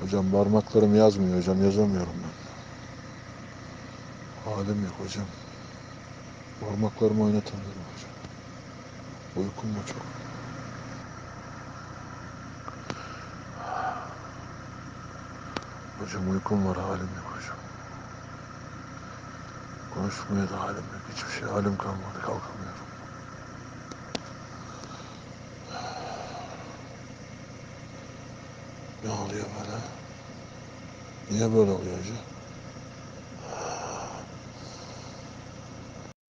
Hocam parmaklarım yazmıyor hocam yazamıyorum ben. Halim yok hocam. Parmaklarımı oynatamıyorum hocam. Uykum mu çok? Hocam uykum var halim yok hocam. Konuşmaya da halim yok. Hiçbir şey halim kalmadı kalkamıyorum. Ne oluyor böyle? Niye böyle oluyor hocam?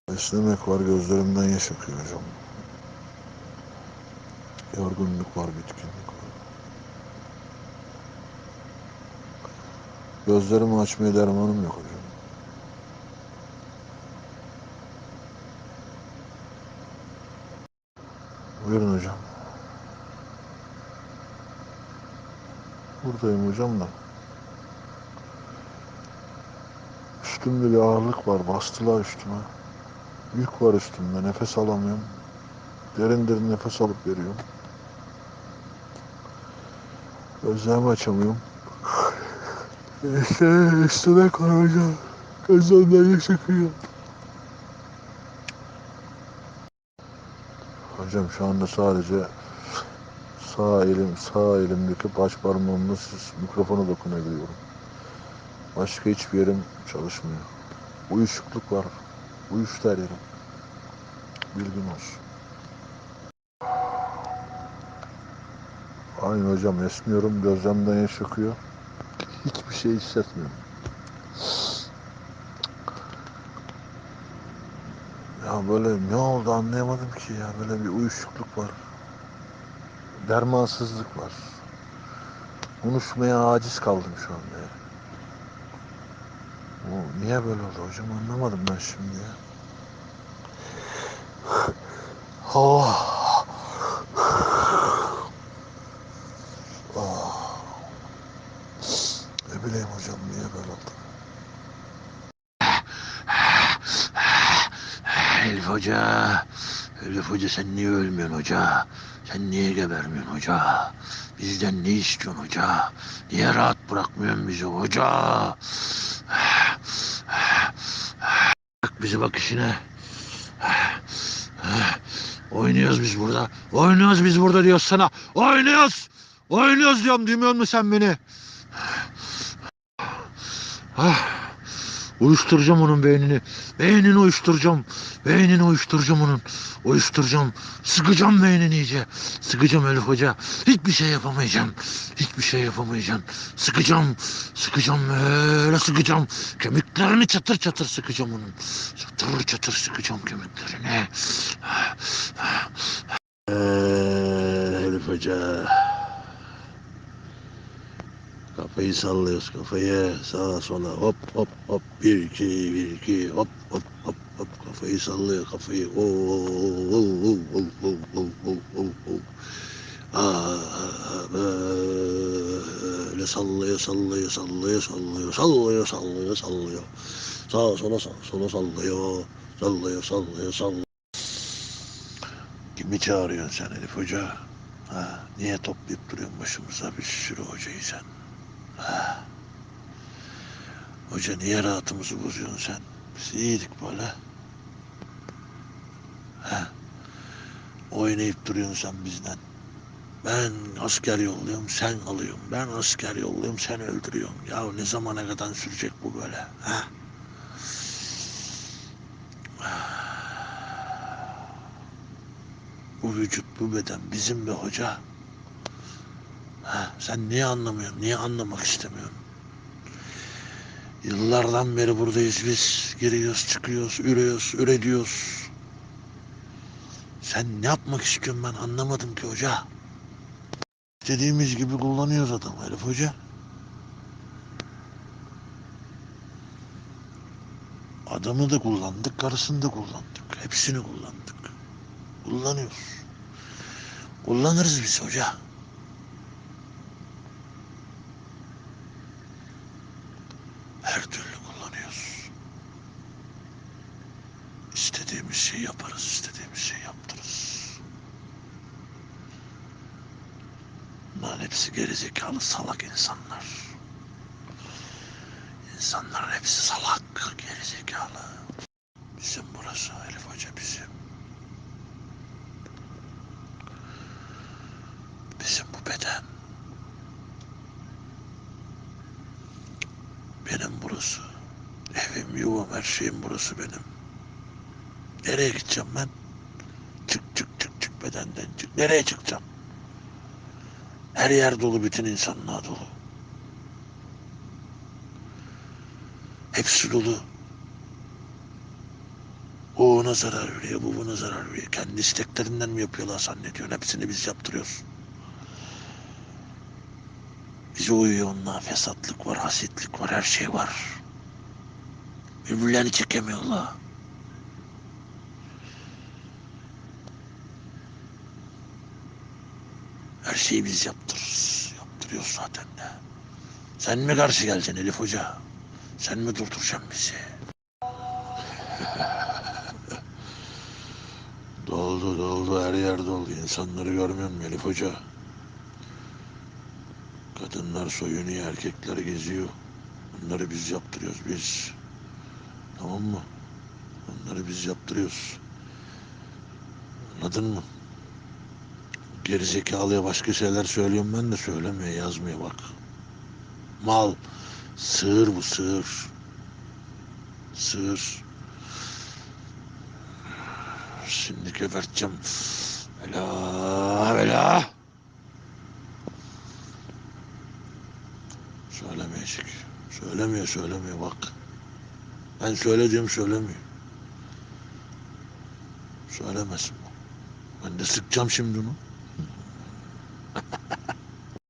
Esnemek var gözlerimden yaş akıyor hocam. Yorgunluk var, bitkinlik var. Gözlerimi açmaya dermanım yok hocam. Buyurun hocam. Buradayım hocam da. Üstümde bir ağırlık var. Bastılar üstüme. Yük var üstümde. Nefes alamıyorum. Derin derin nefes alıp veriyorum. Gözlerimi açamıyorum. İşte üstüme kar hocam. Gözlerimden yaş akıyor. Hocam şu anda sadece sağ elim sağ elimdeki baş parmağımla mikrofona dokunabiliyorum. Başka hiçbir yerim çalışmıyor. Uyuşukluk var. Uyuştu her yerim. Bilgin olsun. Aynı hocam esmiyorum. Gözlemden yaş akıyor. Hiçbir şey hissetmiyorum. Ya böyle ne oldu anlayamadım ki ya. Böyle bir uyuşukluk var. Dermansızlık var. Konuşmaya aciz kaldım şu anda ya. Bu niye böyle oldu hocam anlamadım ben şimdi ya. Allah. Ah. Ne bileyim hocam niye böyle oldu. Elif Hoca, Elif Hoca sen niye ölmüyorsun hoca? Sen niye gebermiyorsun hoca? Bizden ne istiyorsun hoca? Niye rahat bırakmıyorsun bizi hoca? Bak bizi bak işine. Oynuyoruz biz burada. Oynuyoruz biz burada diyoruz sana. Oynuyoruz. Oynuyoruz diyorum duymuyor musun sen beni? Ah. Uyuşturacağım onun beynini. Beynini uyuşturacağım. Beynini uyuşturacağım onun. Uyuşturacağım. Sıkacağım beynini iyice. Sıkacağım Elif Hoca. Hiçbir şey yapamayacağım. Hiçbir şey yapamayacağım. Sıkacağım. Sıkacağım böyle sıkacağım. Kemiklerini çatır çatır sıkacağım onun. Çatır çatır sıkacağım kemiklerini. Ee, Elif Hoca. Kafayı sallıyoruz kafayı sağa sola. Hop hop hop bir iki bir iki hop hop hop hop. Kafayı sallıyor kafayı. O o o o o o o o o böyle sallıyor sallıyor sallıyor sallıyor sallıyor sallıyor sallıyor. Sağa sola sağa sola sallıyor sallıyor sallıyor sallıyor. Kimi çağırıyorsun sen Elif Hoca? Ha, niye toplayıp duruyorsun başımıza? Bir sürü hocayı sen? Hoca niye rahatımızı bozuyorsun sen? Biz iyiydik böyle. Ha. Oynayıp duruyorsun sen bizden. Ben asker yolluyorum sen alıyorsun. Ben asker yolluyorum sen öldürüyorsun. Ya ne zamana kadar sürecek bu böyle? Ha? Bu vücut bu beden bizim be hoca. Ha, sen niye anlamıyorsun? Niye anlamak istemiyorsun? Yıllardan beri buradayız biz. Giriyoruz, çıkıyoruz, ürüyoruz, üretiyoruz. Sen ne yapmak istiyorsun ben anlamadım ki hoca. İstediğimiz gibi kullanıyoruz adam herif hoca. Adamı da kullandık, karısını da kullandık. Hepsini kullandık. Kullanıyoruz. Kullanırız biz hoca. Her türlü kullanıyoruz. İstediğimiz şeyi yaparız, istediğimiz şeyi yaptırırız. Bunların hepsi gerizekalı salak insanlar. İnsanların hepsi salak, gerizekalı. Bizim burası Elif Hoca bizim. Bizim bu beden. Benim burası. Evim, yuvam, her şeyim burası benim. Nereye gideceğim ben? Çık çık çık çık bedenden çık. Nereye çıkacağım? Her yer dolu, bütün insanlığa dolu. Hepsi dolu. O ona zarar veriyor, bu buna zarar veriyor. Kendi isteklerinden mi yapıyorlar zannediyorsun? Hepsini biz yaptırıyoruz. Bize uyuyor onlar. Fesatlık var, hasitlik var, her şey var. Birbirlerini çekemiyorlar. Her şeyi biz yaptırırız. Yaptırıyoruz zaten de. Sen mi karşı geleceksin Elif Hoca? Sen mi durduracaksın bizi? doldu doldu her yer doldu. İnsanları görmüyor musun Elif Hoca? Kadınlar soyunuyor, erkekler geziyor. Bunları biz yaptırıyoruz biz. Tamam mı? Onları biz yaptırıyoruz. Anladın mı? Gerizekalıya başka şeyler söylüyorum ben de söylemiyor, yazmıyor bak. Mal. Sığır bu sığır. Sığır. Şimdi geberteceğim. Bela bela. Söylemeyecek. Söylemiyor söylemiyor bak. Ben söylediğim söylemiyor. Söylemesin. Ben de sıkacağım şimdi onu.